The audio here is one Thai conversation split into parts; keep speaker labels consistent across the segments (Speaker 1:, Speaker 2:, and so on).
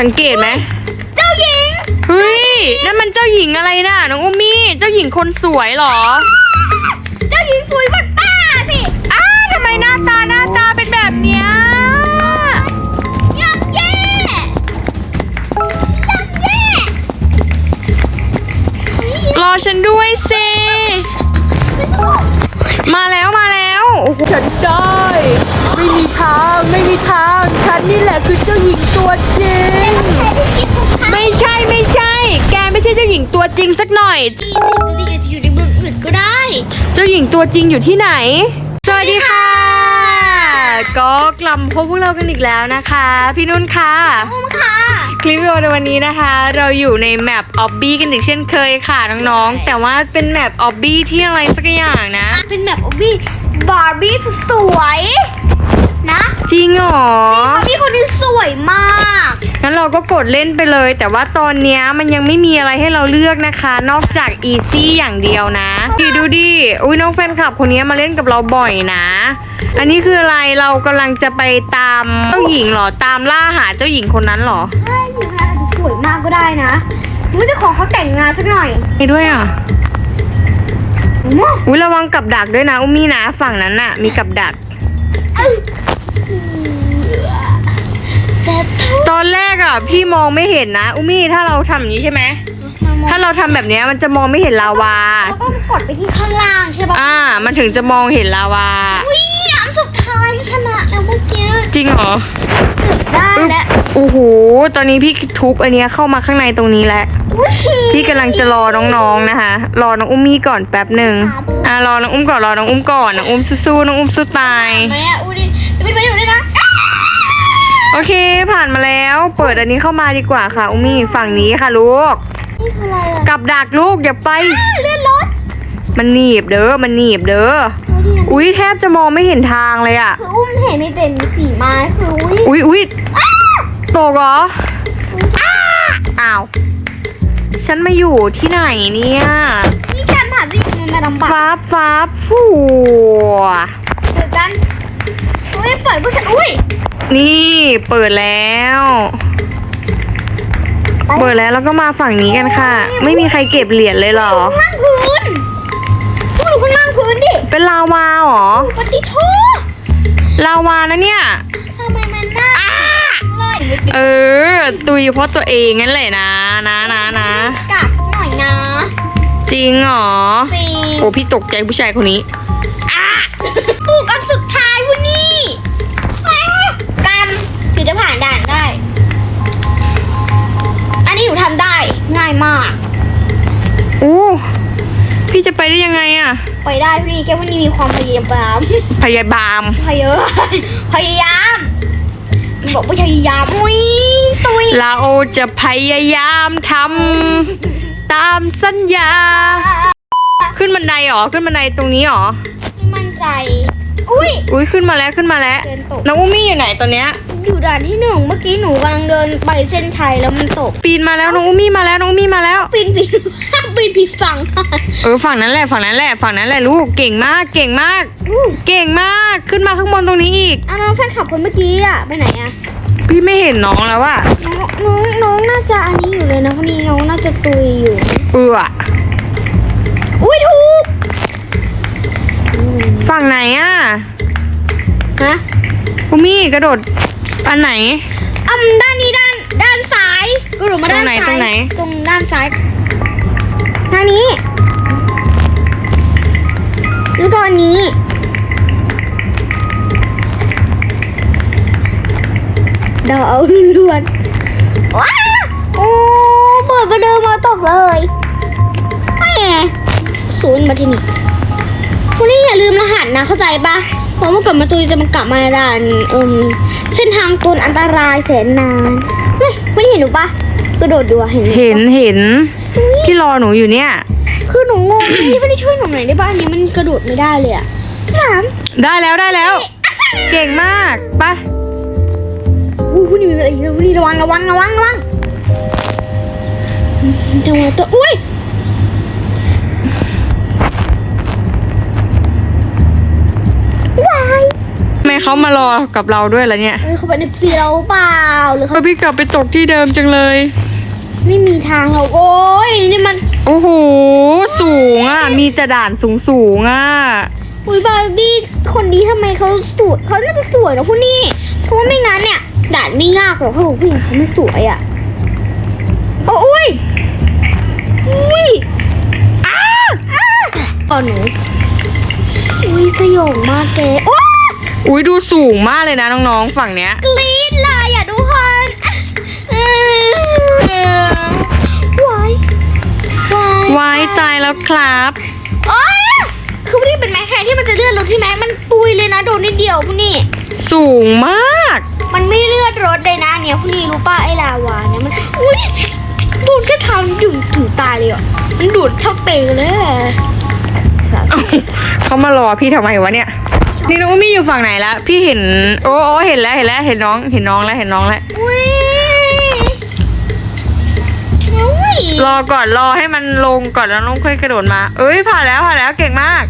Speaker 1: สังเกตไหม
Speaker 2: เจ้าหญิง
Speaker 1: เฮ้ยนั่นมันเจ้าหญิงอะไรน่ะน้องอุมมี่เจ้าหญิงคนสวยเหรอ
Speaker 2: เจ้าหญิงสวยเหมือนป้าสิ
Speaker 1: อ้าวทำไมหน้าตาหน้าตาเป็นแบบเนี้ย
Speaker 2: ยังแย่ยังแย่
Speaker 1: รอฉันด้วยสิมาแล้วมาแล้วโอ้โหฉันได้ ไม่มีทาง ไม่มีทาง ฉันนี่แหละคือเจ้าหญิงตัวจริง
Speaker 2: ใครได้คิดของฉัน
Speaker 1: ไม่ใช่ไม่ใช่ แกไม่ใช่เจ้าหญิงตัวจริงสักหน่อย
Speaker 2: จริงตัวจริงอาจจะอยู่ในเมืองอื่นก็ได้
Speaker 1: เจ้าหญิงตัวจริงอยู่ที่ไหน สวัสดีค่ะ ก็กลับมาพบพวกเรากันอีกแล้วนะคะ พี่นุ่นค่ะ
Speaker 2: อุ้มค่ะ
Speaker 1: คลิปวิดีโอในวันนี้นะคะ เราอยู่ในแมปออบบี้กันอีกเช่นเคยค่ะน้องๆ แต่ว่าเป็นแมปออบบี้ที่อะไรสักอย่างนะ
Speaker 2: เป็นแบบอบบี้บาร์บี้สวย นะ
Speaker 1: จริงเหรอ
Speaker 2: บาร์บี้คนนี้สวยมาก
Speaker 1: งั้นเราก็กดเล่นไปเลย แต่ว่าตอนเนี้ยมันยังไม่มีอะไรให้เราเลือกนะคะ นอกจากอีซี่อย่างเดียวนะดิดูดิอุ้ยน้องแฟนคลับคนนี้มาเล่นกับเราบ่อยนะ อันนี้คืออะไรเรากำลังจะไปตามเจ้าหญิงเหรอตามล่าหาเจ้าหญิงคนนั้นเหรอ
Speaker 2: ใช่อยู่งานสวยมากก็ได้นะไม่จะขอเขาแต่งงานสักหน่อย
Speaker 1: นี่ด้วยอะอุ้ยระวังกับดักด้วยนะอุ้มมี่นะฝั่งนั้นน่ะ มีกับดัก
Speaker 2: แต่ถ้า
Speaker 1: ตอนแรกอะ พี่มองไม่เห็นนะ อุ้มมี่ถ้าเราทำอย่างนี้ใช่ไหม ถ้าเราทำแบบเนี้ยมันจะมองไม่เห็นลาวา
Speaker 2: ต้องกดไปที่ข้างล่างใช่ปะ
Speaker 1: อ่า มันถึงจะมองเห็นลาวา
Speaker 2: วิ่งอันสุดท้ายชนะแล้วเมื่อกี้
Speaker 1: จริงเหรอ
Speaker 2: เกือบได้แล้ว
Speaker 1: โอ้โห ตอนนี้พี่ทุบอันเนี้ยเข้ามาข้างในตรงนี้แล้วพี่กำลังจะรอน้องๆนะคะ รอน้องอุ้มมี่ก่อนแป๊บหนึ่งอ่ารอน้องอุ้มก่อน รอน้องอุ้มก่อน น้องอุ้มสู้ๆ น้องอุ้มสู้ตาย
Speaker 2: ไหมอะอุ้ยดิจะไม่ไปอยู่ด้วยนะ
Speaker 1: โอเคผ่านมาแล้ว เปิดอันนี้เข้ามาดีกว่าค่ะอุ้มมี่ฝั่งนี้ค่ะลูก
Speaker 2: นี่คืออะไรอะ
Speaker 1: กับดักลูกอย่าไป
Speaker 2: เลื่อนรถ
Speaker 1: มันหนีบเด้อมันหนีบเด้ออุ้ยแทบจะมองไม่เห็นทางเลยอะ
Speaker 2: คืออุ้มเห็นมีแต่มีสีไม้คืออุ้ย
Speaker 1: อุ้ยอุ้ยตกเหรออ้าวฉันมาอยู่ที่ไหนเนี่ย
Speaker 2: นี่การผ่านที่มันมาลำบาก
Speaker 1: ฟ้าบฟ้าบฟูว
Speaker 2: เดี๋ยวกัน อุ้ยเปิดผู้ชายอุ้ย
Speaker 1: นี่เปิดแล้ว เปิดแล้วแล้วก็มาฝั่งนี้กันค่ะ ไม่มีใครเก็บเหรียญเลยเหรอ
Speaker 2: ข้างล่างพื้นพวกหนูข้างล่างพื้นดิ
Speaker 1: เป็นลาวาเหรอ
Speaker 2: ปฏิโทษ
Speaker 1: ลาวานะเนี่ย
Speaker 2: ทำไมมันน่าเลย
Speaker 1: เออ ตุยเพราะตัวเองงั้นแหละนะนะนะนะ
Speaker 2: กาดหน่อยนะ
Speaker 1: จริงเหรอ
Speaker 2: สิ
Speaker 1: โอ้พี่ตกใจผู้ชายคนนี้
Speaker 2: ถูกอันสุดายมาก
Speaker 1: อู้พี่จะไปได้ยังไงอะ
Speaker 2: ไปได้พี่แค่วันนี้มีความพยายาม
Speaker 1: พยาบาล
Speaker 2: พยายามพยายามบอกว่าพยายามอุ้ยตุย
Speaker 1: เราจะพยายามทำตามสัญญา ขึ้นบันไดเหรอขึ้นบันไดตรงนี้เหรอ
Speaker 2: มั่นใจ อุ้ย
Speaker 1: อุ้ยขึ้นมาแล้วขึ้นมาแล้ว
Speaker 2: เดินตก
Speaker 1: น้องอุ้มมี่อยู่ไหนตอนเนี้ย
Speaker 2: อยู่ด่านที่หนึ่งเมื่อกี้หนูกำลังเดินไปเส้นชัยแล้วมันตก
Speaker 1: ปีนมาแล้วน้องอุ้มมี่มาแล้วน้องอุ้มมี่มาแล้ว
Speaker 2: ปีนผิดปีนผิดฝั่ง
Speaker 1: เออฝั่งนั้นแหละฝั่งนั้นแหละฝั่งนั้นแหละลูกเก่งมากเก่งมาก เก่งมากขึ้นมาข้างบนตรงนี้อีก
Speaker 2: อะน้องแฟนขับคนเมื่อกี้อะไปไหนอะ
Speaker 1: พี่ไม่เห็นน้องแล้วว่ะ
Speaker 2: น้องน้องน้องน่าจะอันนี้อยู่เลยนะคนนี้น้องน่าจะตุยอยู่
Speaker 1: เออ
Speaker 2: อุ้ยถูก
Speaker 1: ฝั่งไหนอะ
Speaker 2: ฮะ
Speaker 1: อุ้มมี่กระโดด อันไหน
Speaker 2: อ่าด้านนี้ด้านด้านซ้ายกระโดดมาด้าน
Speaker 1: ตรงไหน
Speaker 2: ซ้าย
Speaker 1: ตรงไหน
Speaker 2: ตรงด้านซ้ายทางนี้แล้วก็อันนี้เดาเอาล้วนๆว้าโอ้เปิดมาเดินมาตกเลยแหมศูนย์มาที่นี่วันนี้อย่าลืมรหัสนะเข้าใจปะ เพราะเมื่อก่อนมาตุยจะมากลับมาด่านเอิ่มเส้นทางตนอันตรายแสนนานเฮ้ยไม่เห็นหนูปะกระโดดดูอะเห็นไหม
Speaker 1: เห็นเห็นพี่รอหนูอยู่เนี่ย
Speaker 2: คือหนูงงพี่ไม่ได้ช่วยหนูหน่อยได้ป่ะอันนี้มันกระโดดไม่ได้เลยอะถาม
Speaker 1: ได้แล้วได้แล้ว เก่งมากไป
Speaker 2: อุ้ยวันนี้มีอะไรอีกนะวันนี้ระวังระวังระวังระวังจังหวะตัวอุ้ย
Speaker 1: เขามารอกับเราด้วยแล้วเนี่ย
Speaker 2: เอ้ยเขาเป็นเพีเราเปล่าหรือ
Speaker 1: เอ
Speaker 2: เขา
Speaker 1: อพี่กลับไปตกที่เดิมจังเลย
Speaker 2: ไม่มีทางเราโอ้ยนี่มัน
Speaker 1: โอ้โหสูงอะ มีแต่ด่านสูงสูงๆอะ
Speaker 2: อุ้ยบาร์บี้คนนี้ทำไมเขาสวยเขาน่าจะสวยนะพวกนี้เพราะว่าไม่งั้นเนี่ยด่านไม่ยากหรอกเขาบอกผู้หญิงเขาไม่สวยอะโอ้อุ้ยอุ้ยอ้าอ้าก่อนหนูอุ้ยสยองมากแกโอ้
Speaker 1: อุ้ยดูสูงมากเลยนะน้องๆฝั่งเนี้ย
Speaker 2: กรี๊ดเลยอะทุกคนเออวายวายวา
Speaker 1: ยตายแล้วครับ
Speaker 2: โอ้ยคือพวกนี้เป็นไม้แค่ที่มันจะเลื่อนรถที่ไหมมันปุยเลยนะโดนนิดเดียวพวกนี้
Speaker 1: สูงมาก
Speaker 2: มันไม่เลื่อนรถเลยนะเนี่ยพวกนี้รู้ป่ะไอ้ลาวาเนี่ยมันอุ้ยโดนแค่ทำถึงถึงตายเลยอะมันดูดเท่าเตะเลยอะ
Speaker 1: เอ้าเขามารอพี่ทำไมวะเนี่ย นี่น้องมี่อยู่ฝั่งไหนแล้วพี่เห็น โอ้โอ้เห็นแล้วเห็นแล้ว เห็นน้อง เห็นน้องแล้วเห็นน้องแล้ว
Speaker 2: อุ้ยอุ้ย
Speaker 1: รอก่อนรอให้มันลงก่อนแล้วน้องค่อยกระโดดมา เอ้ยผ่านแล้วผ่านแล้วเก่งมาก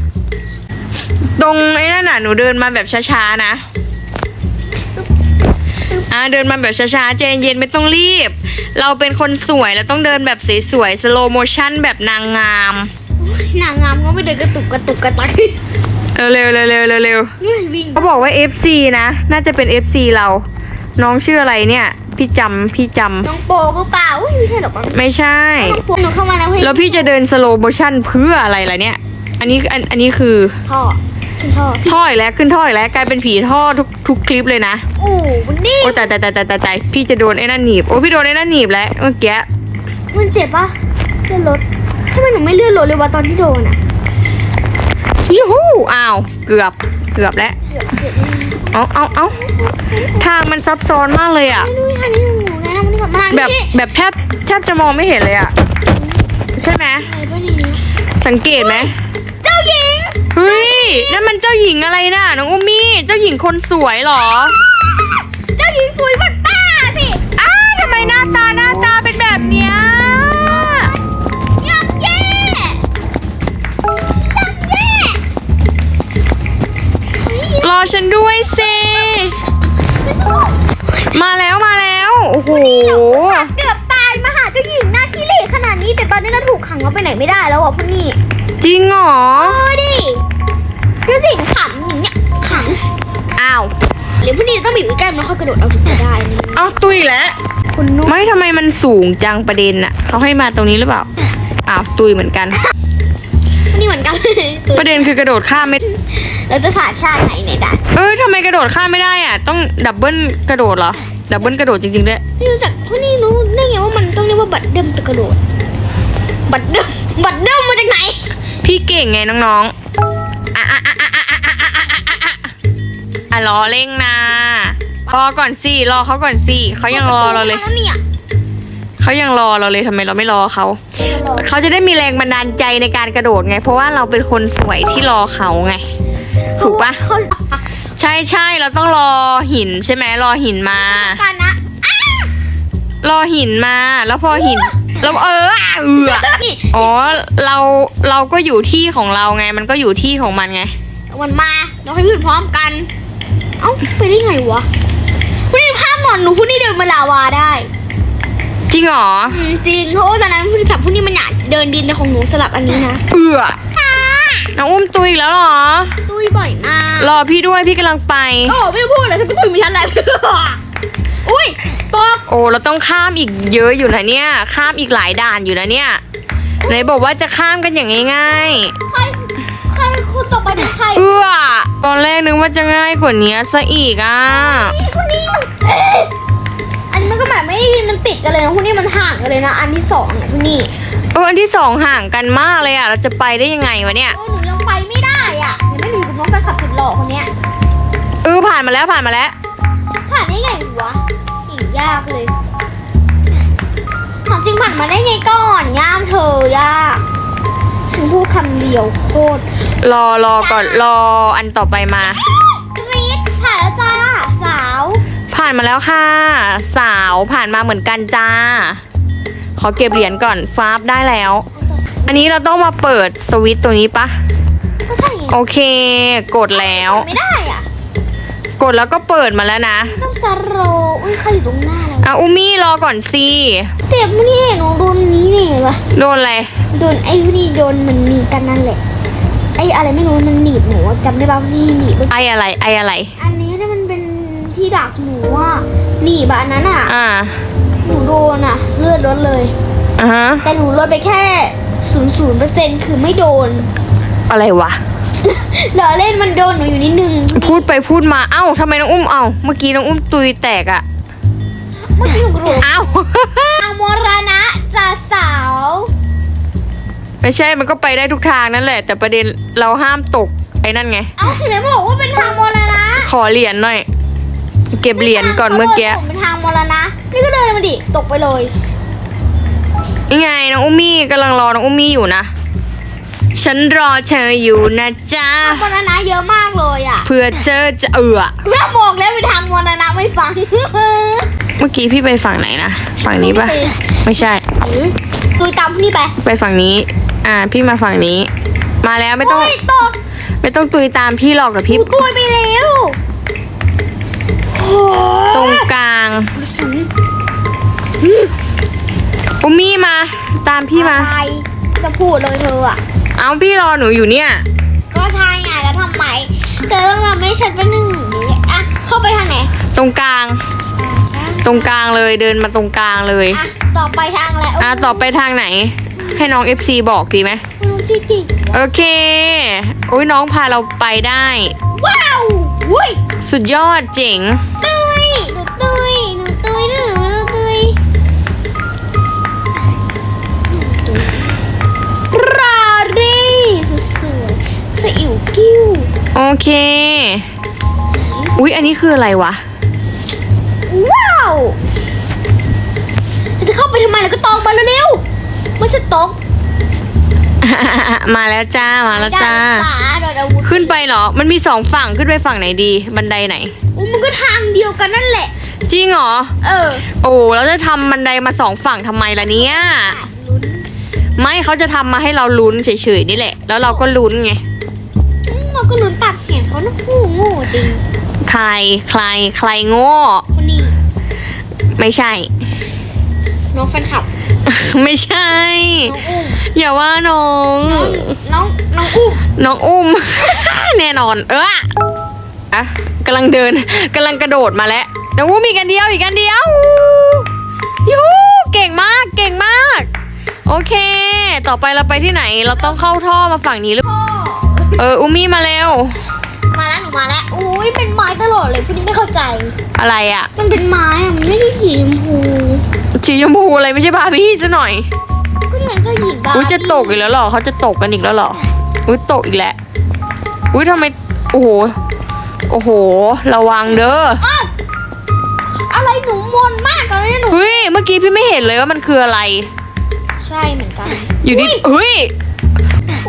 Speaker 1: ตรงไอ้นั่นน่ะหนูเดินมาแบบช้าๆนะอ่าเดินมาแบบช้าๆใจเย็นๆไม่ต้องรีบ เราเป็นคนสวยเราต้องเดินแบบสวยๆสโลโมชั่นแบบนางงาม
Speaker 2: นางงามก็ไปเดินกระตุกกระตุกกระตัก
Speaker 1: เร็วๆเร็วๆเร็วๆ
Speaker 2: นี่วิ่ง
Speaker 1: เขาบอกว่า FC นะ น่าจะเป็น FC เรา น้องชื่ออะไรเนี่ย พี่จำพี่จ
Speaker 2: น้องโปก็เปล่าอุ้ยไม่ใช่หรอกมั้งำ
Speaker 1: ไม่ใช่
Speaker 2: น้องโปหนูเข้ามาแล้วเฮ้ย
Speaker 1: แล้วพี่จะเดินสโลโมชั่นเพื่ออะไรล่ะเนี่ย อันนี้อันอันนี้คือ
Speaker 2: ท่อขึ้นท่อ
Speaker 1: ท่ออีกแล้วขึ้นท่ออีกแล้วกลายเป็นผีท่อทุกทุกคลิปเลยนะ
Speaker 2: โอ้วันนี้
Speaker 1: โอ้แต่แต่แต่แต่แต่แต่พี่จะโดนไอ้นั่นหนีบ โอ้พี่โดนไอ้นั่นหนีบแล้วเมื่อกี้
Speaker 2: มันเจ็บปะเลื่อนรถทำไมหนูไม่เลื่อนรถเลยวะตอนที่โดนอะ
Speaker 1: ยูฮูอ้าว เกือบ เกือบแล้ว
Speaker 2: เกือบเกือบ
Speaker 1: เอาเอาเอาทางมันซับซ้อนมากเลยอะ
Speaker 2: ไม่รู้ทางนี้หนูนะมันนี่ก่อนมา
Speaker 1: แบบแบบแทบ แทบจะมองไม่เห็นเลยอะ ใช่ไหม
Speaker 2: อะไรบ้างนี่
Speaker 1: สังเกตไหม
Speaker 2: เจ้าหญิง
Speaker 1: เฮ้ย นั่นมันเจ้าหญิงอะไรน่ะ น้องอุมมี่ เจ้าหญิงคนสวยเหรอ
Speaker 2: เจ้าหญิงสวยกว่าป้
Speaker 1: เกื
Speaker 2: อบตายมาหาเจ้าหญิงหน้าที่เหล่ขนาดนี้ แต่ตอนนี้เราถูกขังเราไปไหนไม่ได้แล้วอะพวกนี้
Speaker 1: จริงเหรอ
Speaker 2: เออดิเจ้าหญิงขังอย่างเงี้ยขัง
Speaker 1: อ้าว
Speaker 2: หรือพวกนี้ต้องบีบใกล้ๆมันค่อยกระโดดเอาถึงจะได้นะ
Speaker 1: เอาตุยแล้ว
Speaker 2: คุณนุ่ม
Speaker 1: ไม่ทำไมมันสูงจังประเด็นอะเขาให้มาตรงนี้หรือเปล่าอ้าวตุยเหมือนกัน
Speaker 2: พวกนี้เหมือนกัน
Speaker 1: ประเด็นคือกระโดดข้ามไม่
Speaker 2: เราจะผ่านชาติไหนในด่าน
Speaker 1: เอ้ยทำไมกระโดดข้ามไม่ได้อะต้องดับเบิลกระโดดเหรอ ดับเบิลกระโดดจริงๆด้วย
Speaker 2: ไม่รู้จักพวกนี้รู้ได้ไงว่ามันต้องเรียกว่าบัตรเดิมตะกระโดด บัตรเดิมบัตรเดิมมาจากไหน
Speaker 1: พี่เก่งไงน้องๆอะอะอะอะอะอะอะอะอะอะอะอะรอเร่งนะรอก่อนสิรอเขาก่อนสิเขายังรอเราเลย
Speaker 2: แล้วเนี่ย
Speaker 1: เขายังรอเราเลยทำไมเราไม่รอเขาเขาจะได้มีแรงบันดาลใจในการกระโดดไง เพราะว่าเราเป็นคนสวยที่รอเขาไง ถูกปะ
Speaker 2: เขา
Speaker 1: ใช่ใช่เราต้องรอหินใช่ไหมรอหินมา
Speaker 2: การนะ
Speaker 1: รอหินมา แล้วพอหินแล้วเออเอือ
Speaker 2: นี่
Speaker 1: อ๋อเราเราก็อยู่ที่ของเราไง มันก็อยู่ที่ของมันไง
Speaker 2: มันมาเราให้พูดพร้อมกัน เอ้าไปได้ไงวะพวกนี้ภาพหมอนหนูพวกนี้เดินมาลาวาได้
Speaker 1: จริงเหรอ
Speaker 2: อืมจริงเพราะว่าตอนนั้นพวกนี้สับพวกนี้มันอยากเดินดินแต่ของหนูสลับอันนี้นะ
Speaker 1: เอือ น้องอุ้มตุยอีกแล้วเหรอ
Speaker 2: ตุ้ยบ่อยมาก
Speaker 1: รอพี่ด้วยพี่กำลังไป
Speaker 2: โอ้ไม่พูดเลยฉันก็ตุ้ยมีฉันแหละ อุ้ยตก
Speaker 1: โอ้เราต้องข้ามอีกเยอะอยู่นะเนี่ย ข้ามอีกหลายด่านอยู่นะเนี่ยไหนบอกว่าจะข้ามกันอย่างง่าย
Speaker 2: ใครใครคุณต่อไปเป็นใคร
Speaker 1: ๆเอื้อตอนแรกนึกว่าจะง่ายกว่านี้ซะอีกอะ
Speaker 2: นี่คนนี้มันเอ๊ะอันนี้มันก็แบบไม่มันติดกันเลยนะคนนี้มันห่างกันเลยนะ อันที่สองเนี่ยคนนี้
Speaker 1: เอออันที่สองห่างกันมากเลยอะ เราจะไปได้ยังไงวะเนี่ย
Speaker 2: โอ้หนู มีกับน้องแฟนคลับสุดหล่อคนเนี้ย
Speaker 1: เออผ่านมาแล้วผ่านมาแล้ว
Speaker 2: ผ่านได้ไงวะอีกยากเลยถามจริงผ่านมาได้ไงก่อนยากเธอยากฉันพูดคำเดียวโคตร
Speaker 1: รอรอก่อนรออันต่อไปมา
Speaker 2: กรี๊ดผ่านแล้วจ้าสาว
Speaker 1: ผ่านมาแล้วค่ะ สาวผ่านมาเหมือนกันจ้า ขอเก็บเหรียญก่อนฟาบได้แล้ว อันนี้เราต้องมาเปิดสวิตช์ตัวนี้ปะ
Speaker 2: ก็ใช่ไง
Speaker 1: โอเค กดแล้ว
Speaker 2: ไม่ได้อะ
Speaker 1: กดแล้วก็เปิดมาแล้วนะ
Speaker 2: ต้องสโรอุ้ยใครอยู่ตรงหน้าเรา
Speaker 1: อะอุมี่รอก่อนสิ
Speaker 2: เจ็บมั้ยเนี่ยหนูโดนนี้เนี่ยวะ
Speaker 1: โดนอะไร
Speaker 2: โดนไอ้นี่โดนมันหนีบกันนั่นแหละ ไอ้อะไรไม่รู้มันหนีบหนูอะจำได้ป่ะที่หนีบ
Speaker 1: ไออะไรไออะไร
Speaker 2: อันนี้เนี่ยมันเป็นที่ดักหนูอะหนีบอะอันนั้นอะ
Speaker 1: อ่า
Speaker 2: หนูโดนอะ เลือดลดเลย
Speaker 1: อ่าฮะ
Speaker 2: แต่หนูลดไปแค่ศูนย์ศูนย์เปอร์เซ็นต์คือไม่โดน
Speaker 1: อะไรวะ
Speaker 2: เหลือเล่นมันโดนหนูอยู่นิดนึง
Speaker 1: พูดไปพูดมาเอ้าทำไมน้องอุ้มเอ้าเมื่อกี้น้องอุ้มตุยแตกอะ
Speaker 2: เมื่อกี้หนูกระโดด
Speaker 1: เอ้า
Speaker 2: ทางมรณะจ่าสาว
Speaker 1: ไม่ใช่มันก็ไปได้ทุกทางนั่นแหละ แต่ประเด็นเราห้ามตกไอ้นั่นไง
Speaker 2: เอ้าไหนบอกว่าเป็นทางมรณะ
Speaker 1: ขอเหรียญหน่อย เก็บเหรียญก่อนเมื่อกี้
Speaker 2: ขาบผมเป็นทางมรณะ นี่ก็เดินมาดิ ตกไปเลย
Speaker 1: นี่ไงน้องอุ้มมี่กำลังรอน้องอุ้มมี่อยู่นะ ฉันรอเธออยู่นะจ๊ะ
Speaker 2: ทางมรณะเยอะมากเลยอะ
Speaker 1: เพื่อเธอจะเอือ
Speaker 2: แม่บอกแล้วเป็นทางมรณะไม่ฟัง
Speaker 1: เมื่อกี้พี่ไปฝั่งไหนนะฝั่งนี้ปะไม่ใช่
Speaker 2: ตุยตามนี่ไป
Speaker 1: ไปฝั่งนี้ อ่า พี่มาฝั่งนี้ มาแล้วไม่ต้อง
Speaker 2: โยตก
Speaker 1: ไม่ต้องตุยตามพี่หรอกเดี๋ยว
Speaker 2: ห
Speaker 1: พี่
Speaker 2: นูตุยไปแล้วโอ้
Speaker 1: ตรงกลางอุ้มมี่มา ตามพี่มา
Speaker 2: อะไรจะพูดเลยเธออะ
Speaker 1: เอาพี่รอหนูอยู่เนี่ย
Speaker 2: ก็ใช่ไงแล้วทำไมเธอต้องทำให้ฉันเป็นหนึ่งอย่างนี้อะเข้าไปทางไหน
Speaker 1: ตรงกลาง ตรงกลางเลยเดินมาตรงกลางเลย
Speaker 2: อะต่อไปทางอะไร
Speaker 1: อะต่อไปทางไหน ให้น้อง FC บอกดีไหม
Speaker 2: ดูสิจิ
Speaker 1: โอเคอุ้ยน้องพาเราไปได้
Speaker 2: ว้าวอุ้ย
Speaker 1: สุดยอดเจ๋ง โอเค อุ้ยอันนี้คืออะไรวะ
Speaker 2: ว้าวจะเข้าไปทำไมแล้วก็ตองไปเร็วๆไม่ใช่ตอง
Speaker 1: มาแล้วจ้า มาแล้วจ้า
Speaker 2: ตาโดนอาวุธ
Speaker 1: ขึ้นไปเหรอ มันมีสองฝั่งขึ้นไปฝั่งไหนดี บันไดไหน
Speaker 2: อู้มันก็ทางเดียวกันนั่นแหละ
Speaker 1: จริงเหรอ
Speaker 2: เออ
Speaker 1: โอ้เราจะทำบันไดมาสองฝั่งทำไมล่ะเนี่ย
Speaker 2: ลุ้น
Speaker 1: ไม่เขาจะทำมาให้เราลุ้นเฉยๆนี่แหละ แล้วเราก็ลุ้นไง
Speaker 2: อืมเรา ก็ลุ้นปากเสียงเขานะโง่โง่จริง
Speaker 1: ใครใครใครโง่
Speaker 2: คนนี้
Speaker 1: ไม่ใช่
Speaker 2: น้องแฟนคลับ
Speaker 1: ไม่ใช่
Speaker 2: น้องอุ้ม
Speaker 1: อย่าว่าน้อง
Speaker 2: น้อง น้องน้องอุ้ม
Speaker 1: น้องอุ้ม แน่นอน เอออะกำลังเดินกำลังกระโดดมาแล้วน้องอุ้มอีกอันเดียวอีกอันเดียวยูเก่งมากเก่งมาก โอเค ต่อไปเราไปที่ไหน เราต้องเข้าท่อมาฝั่งนี้หรือ
Speaker 2: พ่อ
Speaker 1: เออ อุมี่มาเร็ว
Speaker 2: มาแล้วหนูมาแล้วอุ้ยเป็นไม้ตลอดเลยพี่นี่ไม่เข้าใจ
Speaker 1: อะไรอะ
Speaker 2: มันเป็นไม้อะมันไม่ได้สีชมพู
Speaker 1: สีชมพูอะไรไม่ใช่บาร์บี้ซะหน่อย
Speaker 2: ก็เหมือนเจ้าหญิงบาร์
Speaker 1: อุ้ยจะตกอีกแล้วเหรอเขาจะตกกันอีกแล้วเหรออุ้ยตกอีกแล้วอุ้ยทำไมโอ้โหโอ้โห ระวังเด้อ
Speaker 2: อ้าวอะไรหนูมนมากเลยเนี่ยหนู
Speaker 1: เฮ้ยเมื่อกี้พี่ไม่เห็นเลยว่ามันคืออะไร
Speaker 2: ใช่เหมือนกัน
Speaker 1: อยู่ดีเฮ้ย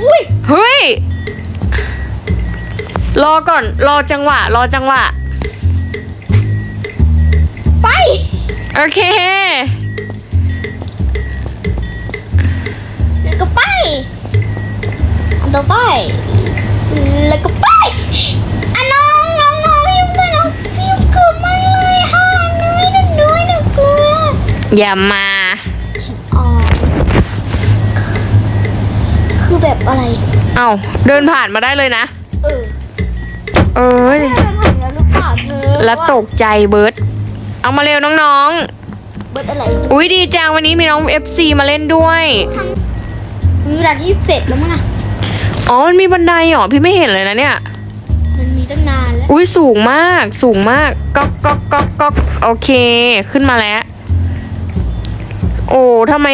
Speaker 2: อุ้ย
Speaker 1: เฮ้ย รอก่อน รอจังหวะ รอจังหวะ
Speaker 2: ไป
Speaker 1: โอเค
Speaker 2: แล้วก็ไปอันต่อไป แล้วก็ไปอะน้องน้องน้องพี่ยุ่งด้วยน้องพี่ยุ่งกลัวมากเลยค่ะน้อยน้อยน้อยหนูกลัว
Speaker 1: อย่ามา
Speaker 2: อ๋อคือแบบอะไร
Speaker 1: เอ้าเดินผ่านมาได้เลยนะ
Speaker 2: เออ
Speaker 1: เอ้ย
Speaker 2: ไม่ได้ผ่านแล้วหรือเปล่าเธอ
Speaker 1: แล้วตกใจเบิร์ดเอามาเร็วน้อง
Speaker 2: เบิดอะไร
Speaker 1: ๆอุ้ยดีจังวันนี้มีน้อง FC มาเล่นด้วย
Speaker 2: มีเวลาที่เสร็จแล้วมั้งอะ
Speaker 1: อ๋อ มันมีบันไดเหรอ พี่ไม่เห็นเลยนะเนี่ย
Speaker 2: มันมีตั้งนานแล้ว
Speaker 1: อุ้ยสูงมาก สูงมาก ก๊อกก๊อกก๊อกก๊อกโอเค ขึ้นมาแล้ว โอ้ทำไม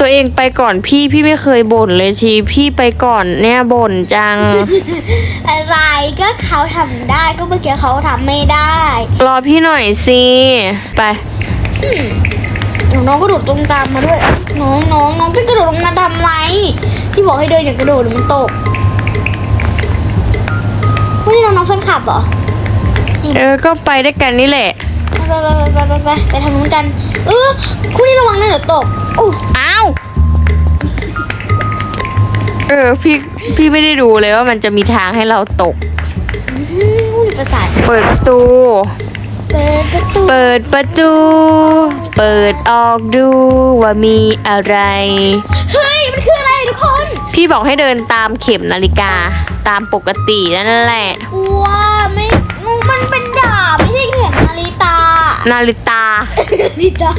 Speaker 1: ตัวเองไปก่อนพี่พี่ไม่เคยบ่นเลยทีพี่ไปก่อนเนี่ยบ่นจัง
Speaker 2: อะไรก็เขาทำได้ก็เมื่อกี้เขาทำไม่ได้
Speaker 1: รอพี่หน่อยสิไป
Speaker 2: น้องก็โดดตรงตามมาด้วย น้องน้องน้องจะกระโดดลงมาทำไมที่บอกให้เดินอย่างกระโดดเดี๋ยวมันตกวันนี้น้องน้องแฟนคลับเหรอ
Speaker 1: เออก็ไปด้วยกันนี่แหละ
Speaker 2: ไปไปไปไปไปไปทางนู้นกัน เออคุณนี่ระวังนะเดี๋ยวตกโอ้
Speaker 1: อ้าว เออพี่พี่ไม่ได้ดูเลยว่ามันจะมีทางให้เราตก
Speaker 2: ยประสาท
Speaker 1: เปิดประตู
Speaker 2: เปิดประตู
Speaker 1: เปิดประตู เปิดออกดูว่ามีอะไร
Speaker 2: เฮ้ย มันคืออะไรทุกคน
Speaker 1: พี่บอกให้เดินตามเข็มนาฬิกาตามปกตินั่นแหละ
Speaker 2: กลัวไม่มันเป็นดาบไม่ใช่เข็มนาฬิตา
Speaker 1: นาฬิตา
Speaker 2: นาฬิตา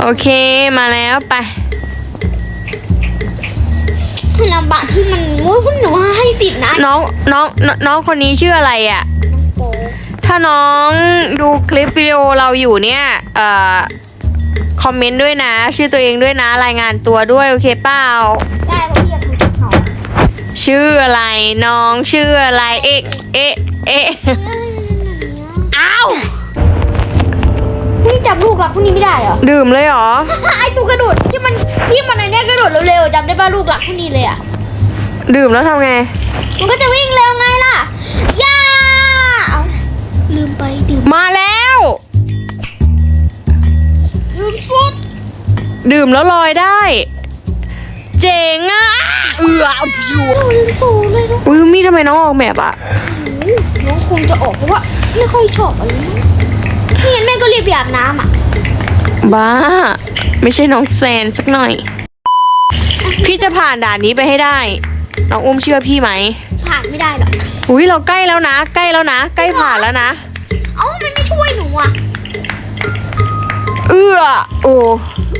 Speaker 1: โอเคมาแล้วไป
Speaker 2: ลำบากที่มันว่าคุณหนูให้สิบนะ
Speaker 1: น้องน้องน้องน้องคนนี้ชื่ออะไรอะ่ะ
Speaker 2: โป๊
Speaker 1: ถ้าน้องดูคลิปวิดีโอเราอยู่เนี่ยเอ่อคอมเมนต์ด้วยนะ ชื่อตัวเองด้วยนะ รายงานตัวด้วย โอเคเปล่า
Speaker 2: ได้เพราะพี่อยากดูเขา
Speaker 1: ชื่ออะไรน้องชื่ออะไรเอ๊ะเอ๊ะเอ๊ะอ้าว
Speaker 2: พี่ จับลูกหลักพวกนี้ไม่ได้เหรอ
Speaker 1: ดื่มเลยเหรอ
Speaker 2: ไอตัวกระโดดที่มันที่มันไอเนี้ยกระโดดเร็วๆจำได้ป่ะลูกหลักพวกนี้เลยอะ
Speaker 1: ดื่มแล้วทำไง
Speaker 2: มันก็จะวิ่งเร็วไงล่ะย่าเอาลืมไปดื่ม
Speaker 1: มาแล้ว
Speaker 2: ลืมฟุต
Speaker 1: ดื่มแล้วลอยได้ เจ๋งอะ เอือผิว
Speaker 2: โอ้ลืมสูงเลยทุก
Speaker 1: อุ้ยมีทำไมน้องออกแบบอะ
Speaker 2: น้องคงจะออกเพราะว่าไม่ค่อยชอบอะไร นี้นี่งั้นแม่ก็เรียกไปอาบน้ำอะ
Speaker 1: บ้า ไม่ใช่น้องแซนสักหน่อย พี่จะผ่านด่านนี้ไปให้ได้ น้องอุ้มเชื่อพี่ไหม
Speaker 2: ผ่านไม่ได้หรอก
Speaker 1: อุ้ยเราใกล้แล้วนะ ใกล้แล้วนะ ใกล้ผ่านแล้วนะ
Speaker 2: เอ้ามันไม่ช่วยหนูอะ
Speaker 1: เอื้อโอ้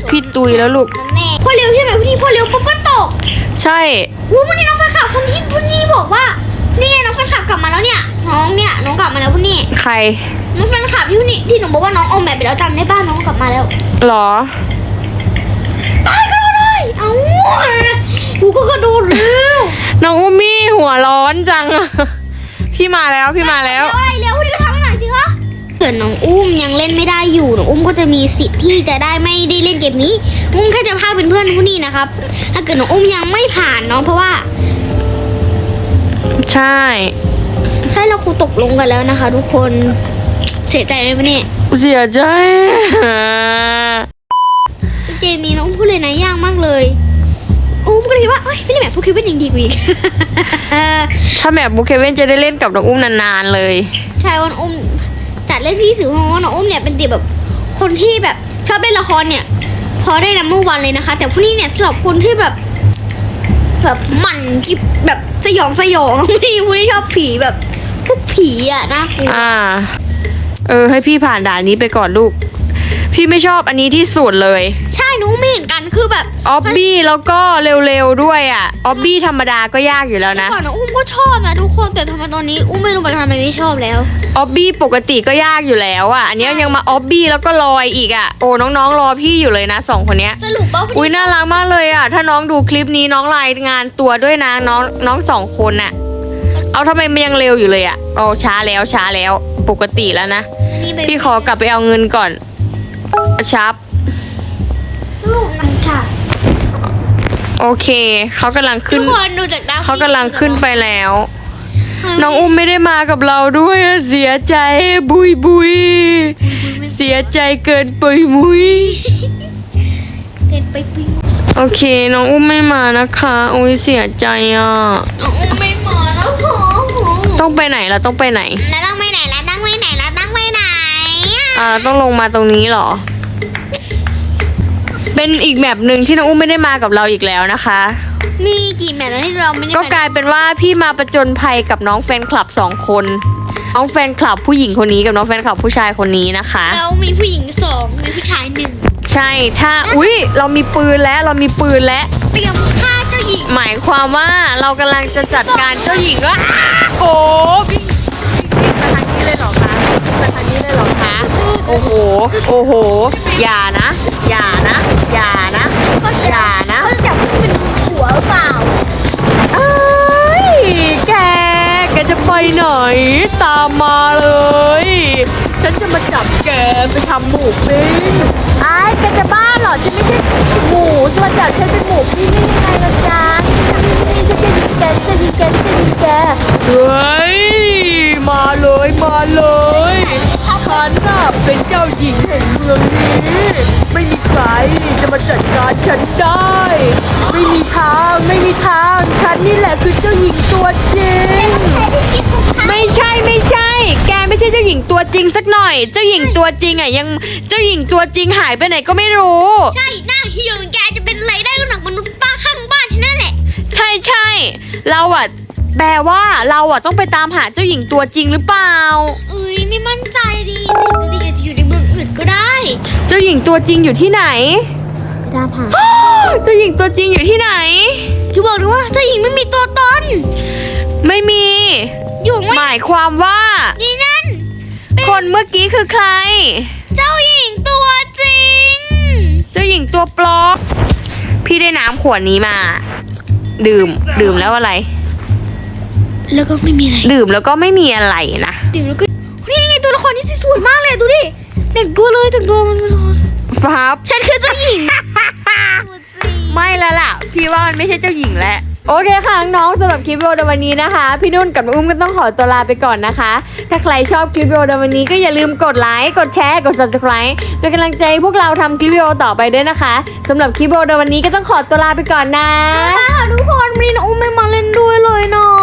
Speaker 1: พี่ตุยแล้วลูก
Speaker 2: นั่นแน่พอเร็วใช่ไหมพี่นี่พอเร็วปุ๊บก็ตก
Speaker 1: ใช่
Speaker 2: วู้วันนี้น้องแฟนคลับคนที่พุ่นี่บอกว่า นี่ไงน้องแฟนคลับกลับมาแล้วเนี่ย น้องเนี่ยน้องกลับมาแล้วพุ่นี่
Speaker 1: ใคร
Speaker 2: น้องแฟนคลับที่พุ่นี่ที่หนูบอกว่าน้องออกแบบไปแล้วจำได้ป้าน้องกลับมาแล้ว
Speaker 1: หรอ
Speaker 2: ไปก็ได้เอ้ากูก็กระโดดเร็ว
Speaker 1: น้องอุ้มมี่หัวร้อนจังอะพี่มาแล้วพี่มาแล้ว
Speaker 2: อะไรเร็วพุ่นี่ก็ทำให้หน่อยสิคะเกิดน้องอุ้มยังเล่นไม่ได้อยู่น้องอุ้มก็จะมีสิทธิ์ที่จะได้ไม่ได้เล่นเกมนี้อุ้มแค่จะพาเป็นเพื่อนพุ่นี่นะครับถ้าเกิดน้องอุ้มยังไม่ผ่านเนาะเพราะว่า
Speaker 1: ใช่
Speaker 2: ใช่เราครูตกลงกันแล้วนะคะ ทุกคนเสียใจไหมปะเนี่ย
Speaker 1: เสียใจ
Speaker 2: เกมนี้น้องพูดเลยนะยากมากเลยอุ้มก็เลยคิดว่าเอ้ยไม่ได้แบบพูดคิดว่ายังดีกว่าอีก
Speaker 1: ถ้าแบบบุคเคเวนจะได้เล่นกับน้องอุ้มนานๆเลย
Speaker 2: ใช่วันอุ้มจัดเล่นพี่สื่อเพราะว่าน้องอุ้มเนี่ยเป็นเด็กแบบคนที่แบบชอบเล่นละครเนี่ย พอได้นัมเบอร์วันเลยนะคะ แต่พวกนี้เนี่ยสำหรับคนที่แบบ แบบหมันที่แบบ สยองสยองพวกนี้ที่ชอบผีแบบพวกผีอะนะ
Speaker 1: อ่า เออ ให้พี่ผ่านด่านนี้ไปก่อนลูก พี่ไม่ชอบอันนี้ที่สุดเลย
Speaker 2: ใช่น้องไม่เห็นกันคือแบบ
Speaker 1: ออบบี้แล้วก็เร็วๆด้วยอะออบบี้ธรรมดาก็ยากอยู่แล้วนะ
Speaker 2: ก่อนนะอุ้มก็ชอบนะทุกคนแต่ทำไมตอนนี้อุ้มไม่รู้เหมือนกันทำไมไม่ชอบแล้ว
Speaker 1: ออบบี้ปกติก็ยากอยู่แล้วอะอันเนี้ยยังมาออบบี้แล้วก็ลอยอีกอะโอ้น้องๆรอพี่อยู่เลยนะสองคนเนี้ย
Speaker 2: สรุปว่า
Speaker 1: อุ้ยน่ารักมากเลยอะถ้าน้องดูคลิปนี้น้องรายงานตัวด้วยนะน้องน้องสองคนน่ะเอาทำไมมันยังเร็วอยู่เลยอะโอ้ช้าแล้วช้าแล้วปกติแล้วนะ
Speaker 2: นี่เป็น
Speaker 1: พี่ขอกลับไปเอาเงินก่อน ชับ
Speaker 2: รูปมันค่ะ
Speaker 1: โอเค เขากำลัง
Speaker 2: ทุ
Speaker 1: ขึ้น
Speaker 2: กคนดูจากดาว
Speaker 1: เขากำลังขึ้นไปแล้ว น้องอุ้มไม่ได้มากับเราด้วยอะเสียใจบุยบุย เสียใจเกินปุยมุย
Speaker 2: เดินไปปิ้ง
Speaker 1: โอเค น้องอุ้มไม่มานะคะอุ้ยเสียใจอะ
Speaker 2: น้องอุ้มไม่มาแล้วหอม
Speaker 1: ต้องไปไหนเราต้องไปไหน
Speaker 2: แล้วต้องไปไหนแล้วตั้งไปไหนแล้วตั้งไปไหนอะ
Speaker 1: อ่าต้องลงมาตรงนี้เหรอ เป็นอีกแมปหนึ่งที่น้องอุ้มไม่ได้มากับเราอีกแล้วนะคะ
Speaker 2: มีกี่แมตช์แล้วที่เราไม่ได้
Speaker 1: ก็
Speaker 2: ไป
Speaker 1: กลายเป็นว่าพี่มาประจนภัยกับน้องแฟนคลับสองคนน้องแฟนคลับผู้หญิงคนนี้กับน้องแฟนคลับผู้ชายคนนี้นะคะ
Speaker 2: แล้วมีผู้หญิงสองมีผู้ชายหนึ่ง
Speaker 1: ใช่ถ้าอุ้ยเรามีปืนแล้วเรามีปืนแล้ว
Speaker 2: เตรียมฆ่าเจ้าหญิง
Speaker 1: หมายความว่าเรากำลังจะจัดการเจ้าหญิงว่าโอ้วิ่งวิ่งวิ่งมาทางนี้เลยเหรอคะมาทางนี้เลยเหรอคะโอ้โหโอ้โห อย่านะามมาเลย ฉันจะมาจับแกไปทำหมูปิ้งไอ้ายแกจะบ้าเหรอฉันไม่ใช่หมูจะมาจับฉันเป็นหมูปิ้งได้ยังไงล่ะจ๊ะฉันจะยิงแกจะยิงแกจะยิงแกเฮ้ยมาเลยมาเลยฉันน่ะเป็นเจ้าหญิงแห่งเมืองนี้ ไม่มีใครจะมาจัดการฉันได้ ตัวจริงสักหน่อย เจ้าหญิงตัวจริงอะยังเจ้าหญิงตัวจริงหายไปไหนก็ไม่รู้
Speaker 2: ใช่หน้าเหี่ยวอย่างแกจะเป็นอะไรได้ก็หนังมนุษย์ป้าข้างบ้านฉันนั่นแหละ
Speaker 1: ใช่ใช่เราอะแปลว่าเราอะต้องไปตามหาเจ้าหญิงตัวจริงหรือเปล่า
Speaker 2: เอ้ยไม่มั่นใจดิตัวจริงอาจจะอยู่ในเมืองอื่นก็ได้
Speaker 1: เจ้าหญิงตัวจริงอยู่ที่ไหน
Speaker 2: ไปตามหา
Speaker 1: เจ้าหญิงตัวจริงอยู่ที่ไหน
Speaker 2: คือบอกเลยว่าเจ้าหญิงไม่มีตัวตน
Speaker 1: ไม่มี
Speaker 2: อยู่ไม่
Speaker 1: หมายความว่า
Speaker 2: นี่นั่น
Speaker 1: คนเมื่อกี้คือใคร
Speaker 2: เจ้าหญิงตัวจริง
Speaker 1: เจ้าหญิงตัวปลอมพี่ได้น้ำขวดนี้มา ดื่ม ดื่มแล้วอะไร
Speaker 2: แล้วก็ไม่มีอะไร
Speaker 1: ดื่มแล้วก็ไม่มีอะไรนะ
Speaker 2: ดื่มแล้วก็นี่ไงตัวละครนี่สวยมากเลยดูดิแต่งตัวเลยแต่งตัวมัน
Speaker 1: ครับ
Speaker 2: ฉันคือเจ้าหญิง
Speaker 1: ไม่แล้วล่ะ พี่ว่ามันไม่ใช่เจ้าหญิงแล้วโอเคค่ะน้องๆสำหรับคลิปวิดีโอในวันนี้นะคะ พี่นุ่นกับน้องอุ้มก็ต้องขอตัวลาไปก่อนนะคะ ถ้าใครชอบคลิปวิดีโอในวันนี้ก็อย่าลืมกดไลค์ กดแชร์ กด subscribe เป็นกำลังใจพวกเราทำคลิปวิดีโอต่อไปด้วยนะคะสำหรับคลิปวิดีโอในวันนี้ก็ต้องขอตัวลาไปก่อนนะ
Speaker 2: ทุกคนมีน้องอุ้มไม่มาเล่นด้วยเลยเนาะ